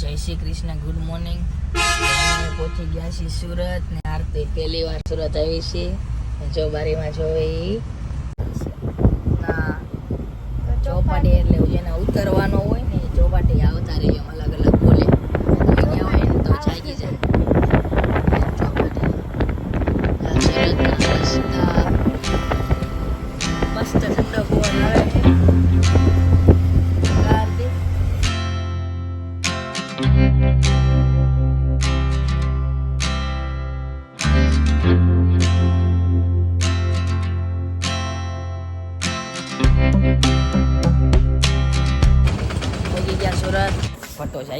જય Shri Krishna good morning પહોંચી ગયા છીએ સુરત ને આરતી પહેલી વાર સુરત આવી છે. જો બારીમાં જોવે ના, ચોપાટી એટલે જેને ઉતરવાનો હોય ને ચોપાટી આવતા રહી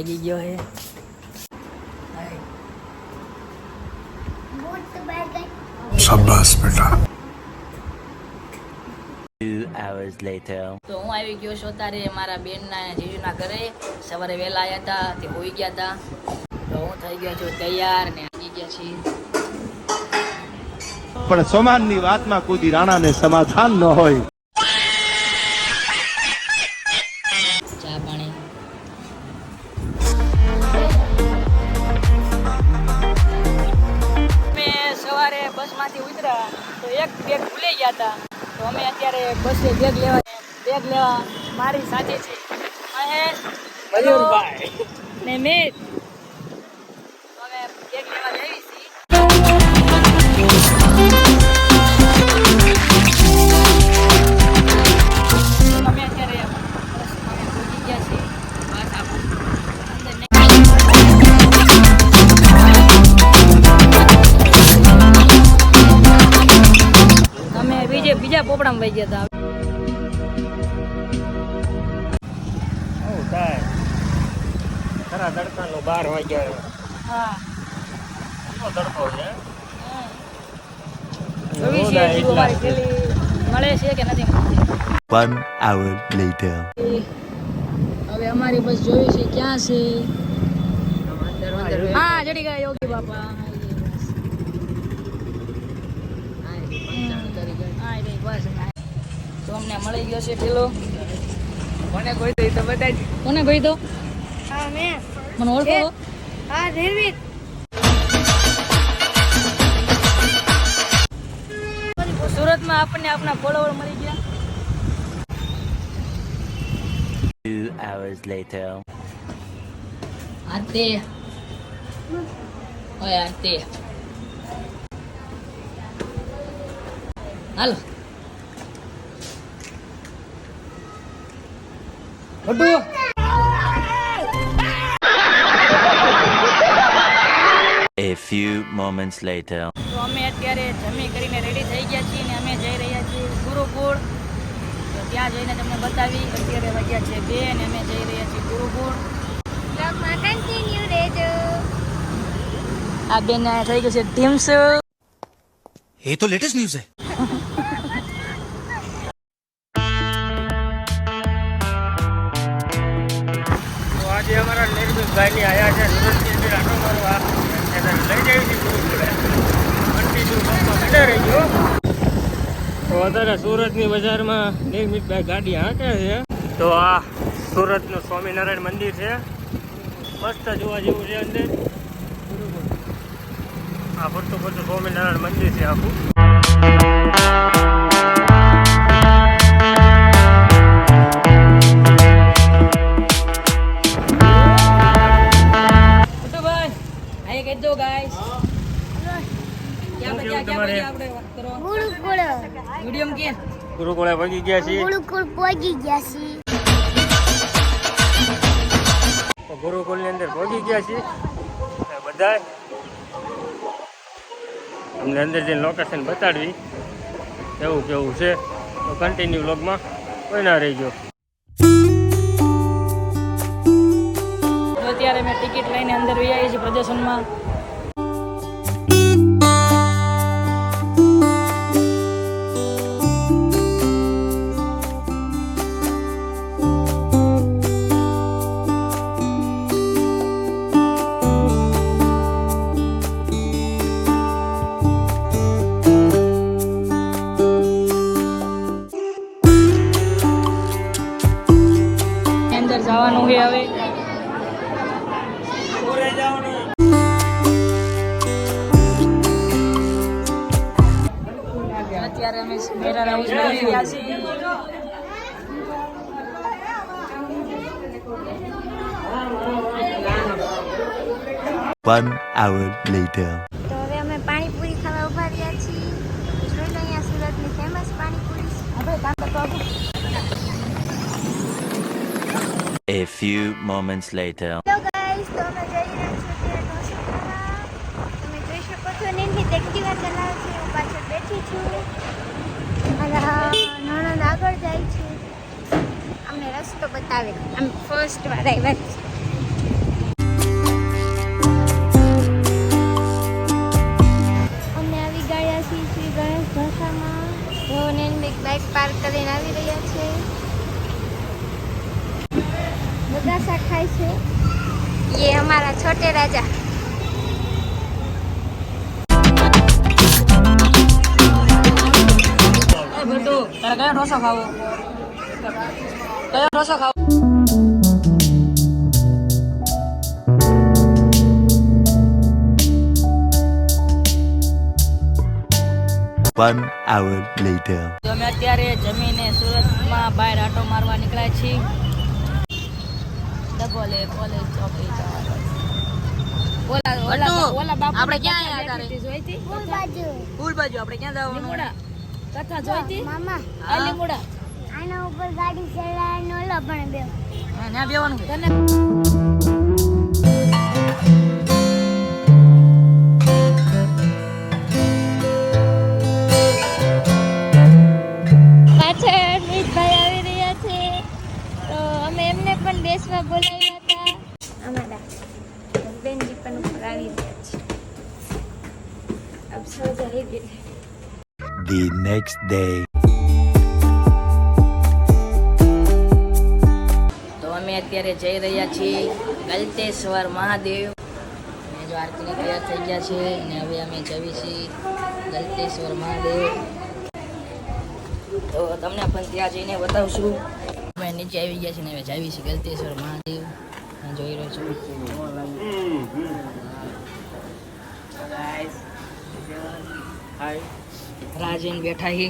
લાગી ગયો હે શાબાશ બેટા hours later. તો હું આવી ગયો છું તારે મારા બેન બેનના જીજુના ઘરે. સવારે વેલા આવ્યા હતા તે હોઈ ગયા હતા. તો હું થઈ ગયો છું તૈયાર ને આવી ગયા છીએ. પણ સમાન સમાનની વાતમાં કુદી રાણાને સમાધાન ન હોય. બેગ લેવા મારી સાથે છે. મહેશ મયુરભાઈ. ને બેગ લેવા બીજે બીજા પોપડામાં વહી ગયા હતા. બાર વાગ્યા હા. તડકો છે? જોવી છે રોદા જીવો એટલા. મારી પેલી મળે છે કે નથી One hour later. હવે અમારી બસ જોઈ છે ક્યાં છે? હા ચડી ગયા યોગી બાપા. તો અમને મળી ગયો છે પેલો. કોને કોઈ એ તો બતાવી કોને કહી દો હા મેં. મને ઓળખો? હા નિર્મિત સુરતમાં આપણને આપણા ફોલોવર મળી ગયા. Two hours later. ઓય હાલો. બટુ. few moments later. અમે અત્યારે જમી કરીને રેડી થઈ ગયા છીએ અને અમે જઈ રહ્યા છીએ ગુરુકુળ. તો ત્યાં જઈને તમને બતાવી અત્યારે વાગ્યા છે બે અને અમે જઈ રહ્યા છીએ ગુરુકુળ. બ્લોગમાં કન્ટિન્યુ થઈ ગયું છે ટીમ્સ. એ તો લેટેસ્ટ ન્યૂઝ છે. તો આજે અમારા નિર્મિતભાઈની આયા છે તો સુરતની બજારમાં નિર્મિતભાઈ ગાડી હાંકે છે. તો આ સુરતનું સ્વામિનારાયણ મંદિર છે. મસ્ત જોવા જેવું છે અંદર. આ ફરતું ફરતું સ્વામિનારાયણ મંદિર છે આખું. દો ગાઈસ ગુરુકુળ કે ગુરુકુળે પગી ગયા છીએ. ગુરુકુળ પહોંચી ગયા છીએ. તો ગુરુકુળની અંદર પહોંચી ગયા છીએ. બધા અમને અંદર જઈને લોકેશન બતાડવી. એવું કેવું છે. તો કન્ટિન્યુ લોગમાં કોઈ ના રહી તો લઈને અંદર વહી આવી છે પ્રદર્શનમાં. Hour later. તો હવે અમે પાણીપુરી ખાવા ઊભા રહ્યા છીએ. જોઈ લો અહીંયા સુરતની famous panipuri. A few moments later. Hello guys તો અમે જઈ રહ્યા છીએ ઢોસા ખાવા તમે જોઈ શકો છો નિર્મિત એક્ટિવા ચલાવે છે. હું પાછળ બેઠી છું. મારા નણંદ આગળ જાય છે. અમને રસ્તો બતાવે આમ ફર્સ્ટ વાર આવ્યા બગાસા ખાય છે ये हमारा छोटे राजा એ બેટુ તારે કયો ઢોસો ખાવો કયો ઢોસો ખાવો One hour later. તો અમે અત્યારે જમીને સુરતમાં બહાર આટો મારવા નીકળ્યા છીએ ડબોલે કોલેજ ચોકી ઓલા ઓલા ઓલા બાપુ આપણે ક્યાં આયા તારે જોઈતી? ફૂલ બાજુ. ફૂલ બાજુ આપણે ક્યાં જવાનું? લીમોડા. કથા જોઈતી? મામા. આ લીમોડા. આના ઉપર ગાડી ચલાવવાનો ઓલો પણ બે હા ત્યાં બેવાનું તને પાછળ મિતભાઈ આવી રહ્યા છે તો અમે એમને પણ બેસવા બોલાવ્યા હતા અમારા બેનજી પણ ઉપર આવી રહ્યા છે અબ સો જાએગી The next day. તો અમે અત્યારે જઈ રહ્યા છીએ ગલતેશ્વર મહાદેવ. અને જો આરતીની તૈયાર થઈ ગયા છે અને હવે અમે જઈએ છીએ ગલતેશ્વર મહાદેવ. તો તમને પણ ત્યાં જઈને બતાવશું. અમે નીચે આવી ગયા છીએ ને હવે જઈએ છીએ ગલતેશ્વર મહાદેવ. જોઈ રહ્યો છું. રાજન બેઠા હી.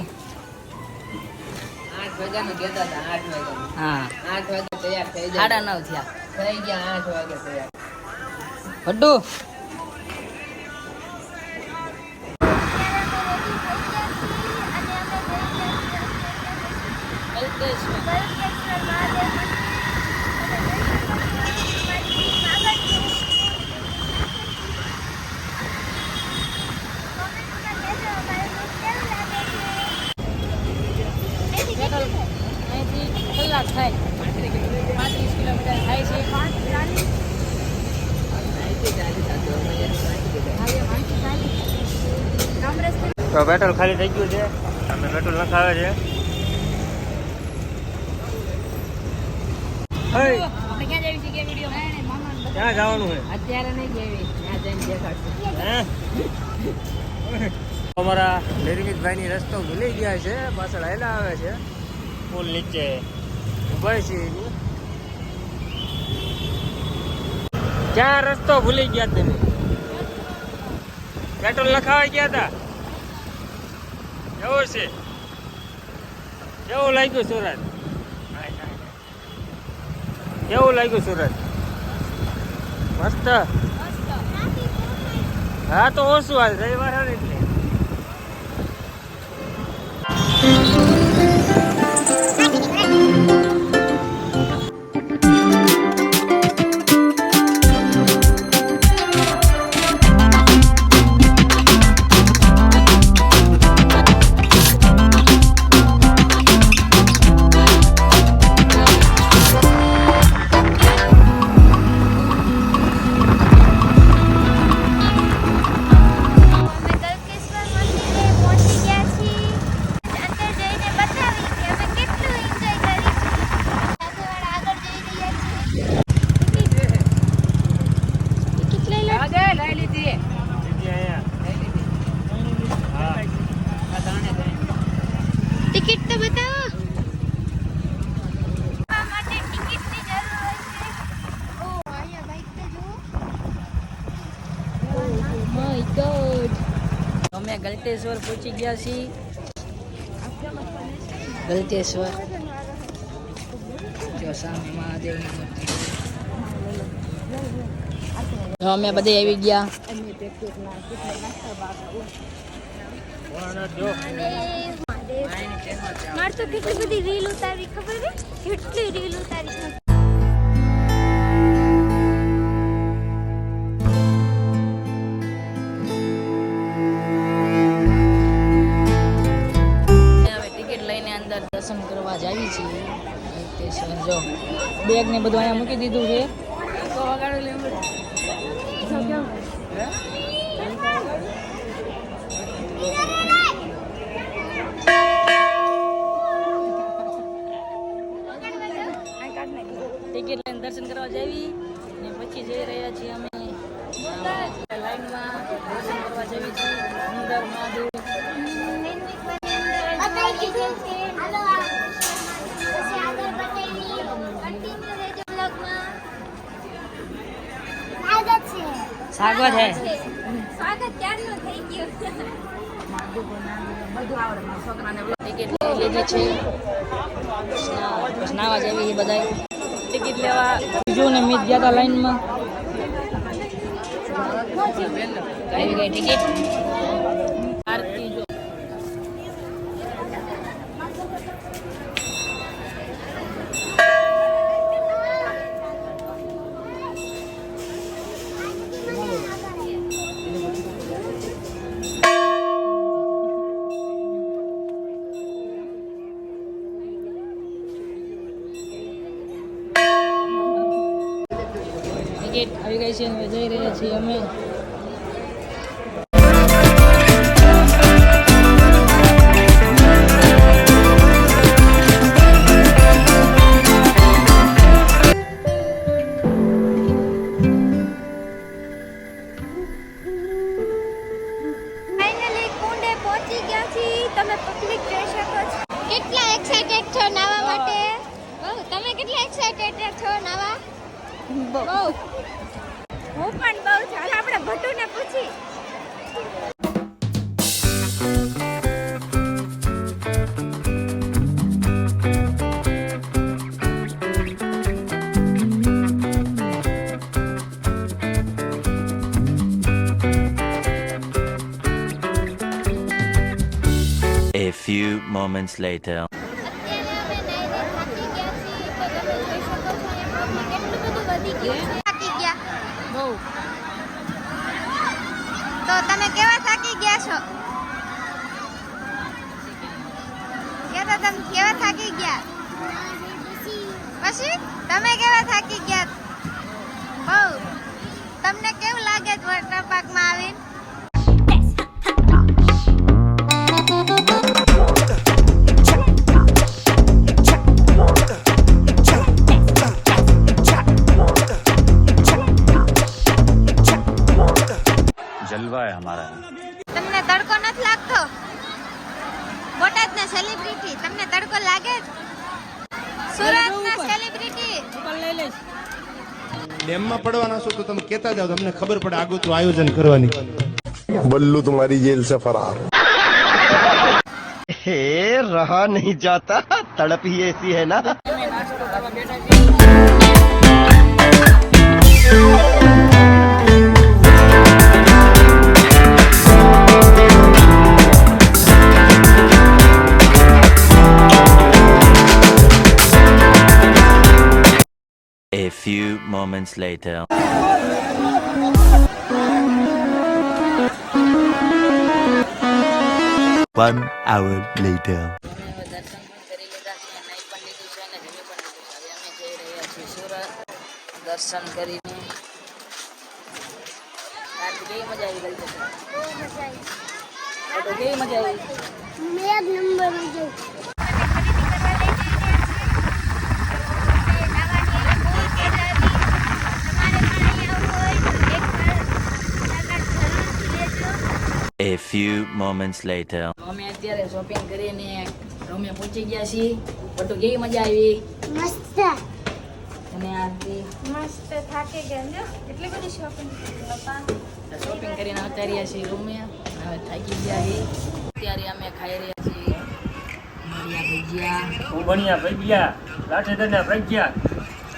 આઠ વાગ્યાનું કહેતા હતા આઠ વાગ્યા હા. આઠ વાગે તૈયાર થઈ ગયા સાડા નવ થયા. થઈ ગયા આઠ વાગે તૈયાર. હડ્ડુ. અહીંથી કલાક થાય પાંત્રીસ કિલોમીટર થાય છે તો પેટ્રોલ ખાલી થઈ ગયું છે. અમે પેટ્રોલ નખાવે છે. ક્યાં જઈએ છીએ કે વીડિયો ક્યાં જવાનું છે? અત્યારે નહીં જેવી? અમારા નિર્મિતભાઈની રસ્તો ભૂલી ગયા છે પાછળ હેલા આવે છે. પુલ નીચે ઊભા છે ક્યાં રસ્તો ભૂલી ગયા તમે. પેટ્રોલ લખાવા ગયા હતા કેવું છે? કેવું લાગ્યું સુરત? કેવું લાગ્યું સુરત? મસ્ત? હા, તો ઓછું હાલ, રવિવાર હાલ એટલે. ગલતેશ્વર પહોંચી ગયા છીએ. ગલતેશ્વર. જો સામે મહાદેવની મૂર્તિ અમે બધે આવી ગયા. મારે તો કેટલી બધી રીલ ઉતારી ખબર કેટલી રીલ ઉતારી જાવી છીએ ગલતેશ્વર જો. બેગ ને બધું અહીંયા મૂકી દીધું છે. તો વગાડો લેવું સ્વાગત હે સ્વાગત ક્યારનું થઈ ગયું? ટિકિટ લીધી છે જેવી છે બધા ટિકિટ લેવા બીજું ને મીત ગયા હતા લાઈનમાં આવી ગઈ ટિકિટ આરતી છે જઈ રહ્યા છીએ અમે. Moments later. ડેમમાં પડવાના છો તો તમે કહેતા જાઓ તમને ખબર પડે આગોતરું આયોજન કરવાની बल्लू तुम्हारी जेल से फरार हे रहा नहीं जाता तड़प ही ऐसी है ना A few moments later. One hour later. અમે હવે દર્શન પણ કરી લીધા છે નાઈ પણ લીધું છે અને જમી પણ લીધું છે હવે અમે જઈ રહ્યા છીએ સુરત દર્શન કરીને આરતી કેવી મજા આવી ગઈ છે તો કેવી મજા આવી એક નંબર જઈ A few moments later. અમે અત્યારે શોપિંગ કરીને અમે પહોંચી ગયા છીએ. બટુ કેવી મજા આવી? મસ્ત. અને આરતી? મસ્ત થાકી ગયા એટલી બધી શોપિંગ શોપિંગ કરીને ઉતાર્યા છીએ રૂમે હવે થાકી ગયા છીએ. અત્યારે અમે ખાઈ રહ્યા છીએ. ભજીયા. ઉભણિયા ભજીયા લાઠીદરના ભજીયા.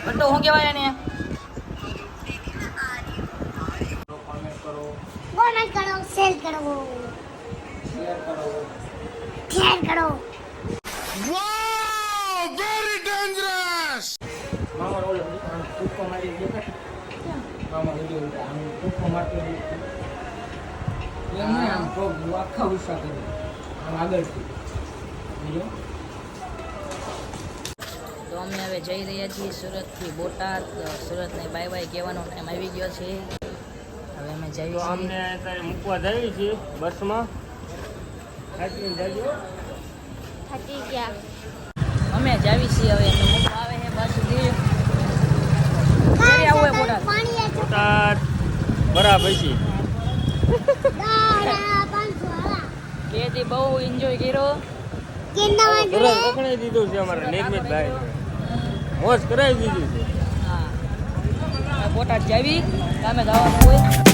બટો શું કહેવાય એને? કોમેન્ટ કરો? શેર કરો. શેર કરો. મામા રોલ ટૂંકો મારી દેખાય મામા વીડિયો ઉતારે. આમ ટૂંકો મારતો દેખાય. એમ નહીં, આમ પગ આખા ઉસા કરે. આમ આગળથી. બીજો તો અમે હવે જઈ રહ્યા છીએ સુરતથી બોટાદ. સુરતને બાય બાય કહેવાનો ટાઈમ આવી ગયો છે. હવે અમે તો જઈએ અમને અત્યારે મૂકવા જઈએ છીએ બસમાં. થાકી જજો. થકી ગયા. અમે જાવી છીએ હવે એમને મૂકવા આવે છે બસ સુધી. ક્યારે આવવું હોય બોટાદ પાણી આ બોટાદ બરાબર છે કેથી બહુ એન્જોય કર્યો. કેન્ના દીધું છે અમારે નિર્મિતભાઈ મોજ કરાવી દીધી છે. હા. બોટાદ જાવી તમે જવાનું હોય.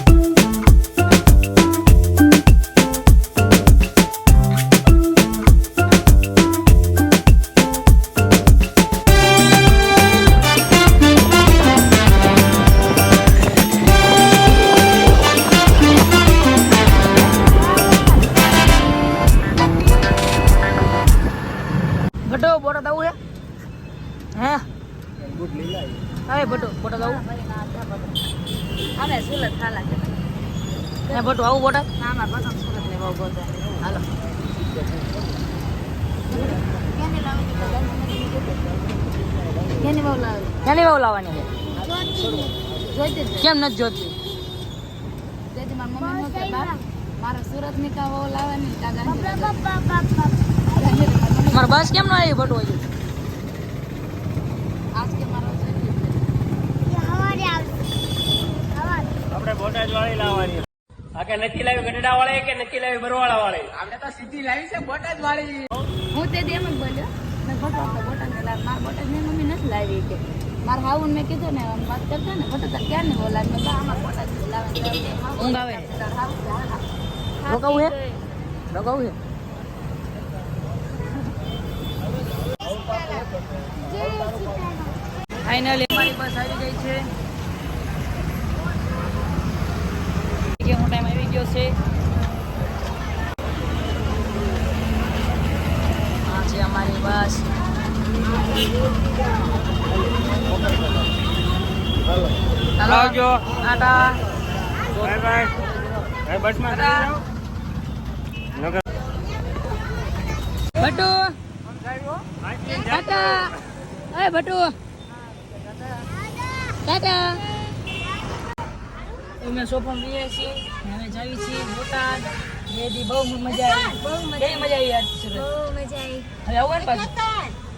લાવવાની લાવવાની છે. કેમ નથી જોતી? મારી મમ્મી નો કહેતા મારે સુરતની કા બહુ લાવવાની કા મારા બસ કેમ ન આવી ભટો હજુ? આજ કે મારો હવારે આવશે. હવારે. આપણે બોટાદ વાળી લાવવાની. આ કે નથી લાવી ગઢડા વાળી કે નથી લાવી બરવાળા વાળી આપણે તો સીધી લાવી છે બોટાદ વાળી હું તે દી એમ જ બોલ્યો. ફોટો ને લાવ મારા બોટાદની મમ્મી નથી લાવી કે. મારા હાઉન મેં કીધું ને વાત કરતા ને ફોટો તાર ક્યાં નહીં બોલાવ મેં બા અમારા બોટાદ લાવે ઊંઘ આવે. રોકાવું હે? રોકાવું હે? ફાઇનલી અમારી બસ આવી ગઈ છે. હું ટાઈમ આવી ગયો છે આ છે અમારી બસ હાલો. આવજો. ટાટા. Bye bye. હવે બસમાં નગર. ભટુ ટાટા. એ ભટુ ટાટા. અમે સોફા પીએ છીએ. અમે જાવી છીએ બોટાદ. બે દી બહુ મજા આવી. બહુ મજા મજા આવી બહુ મજા આવી. હવે આવવાનું પાછું.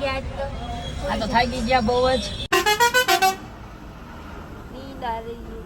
ગયા તો. આ તો થાકી ગયા બહુ જ. નીંદ આવી ગઈ.